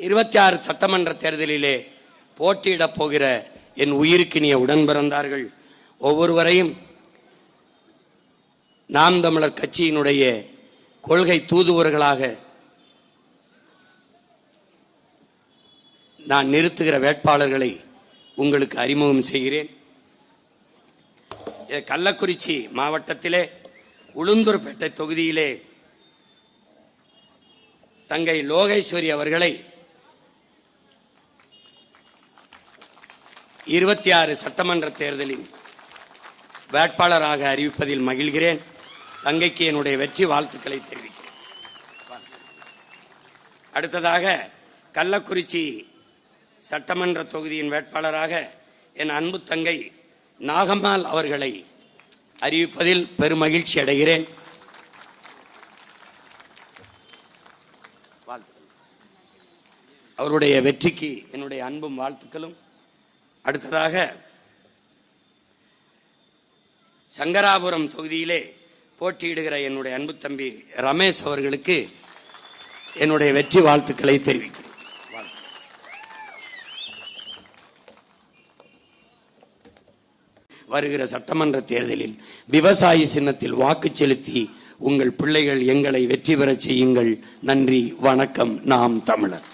இருபத்தி ஆறு சட்டமன்ற தேர்தலிலே போட்டியிடப் போகிற என் உயிருக்கினிய உடன் பிறந்தார்கள் ஒவ்வொருவரையும் நாம் தமிழர் கட்சியினுடைய கொள்கை தூதுவர்களாக நான் நிறுத்துகிற வேட்பாளர்களை உங்களுக்கு அறிமுகம் செய்கிறேன். கள்ளக்குறிச்சி மாவட்டத்திலே உளுந்தூர்பேட்டை தொகுதியிலே தங்கை லோகேஸ்வரி அவர்களை இருபத்தி ஆறு சட்டமன்ற தேர்தலின் வேட்பாளராக அறிவிப்பதில் மகிழ்கிறேன். தங்கைக்கு என்னுடைய வெற்றி வாழ்த்துக்களை தெரிவிக்கிறேன். அடுத்ததாக கள்ளக்குறிச்சி சட்டமன்ற தொகுதியின் வேட்பாளராக என் அன்பு தங்கை நாகம்மாள் அவர்களை அறிவிப்பதில் பெருமகிழ்ச்சி அடைகிறேன். அவருடைய வெற்றிக்கு என்னுடைய அன்பும் வாழ்த்துக்களும். அடுத்ததாக சங்கராபுரம் தொகுதியிலே போட்டியிடுகிற என்னுடைய அன்பு தம்பி ரமேஷ் அவர்களுக்கு என்னுடைய வெற்றி வாழ்த்துக்களை தெரிவிக்கிறேன். வருகிற சட்டமன்ற தேர்தலில் விவசாயி சின்னத்தில் வாக்கு செலுத்தி உங்கள் பிள்ளைகள் எங்களை வெற்றி பெறச் செய்யுங்கள். நன்றி வணக்கம் நாம் தமிழர்.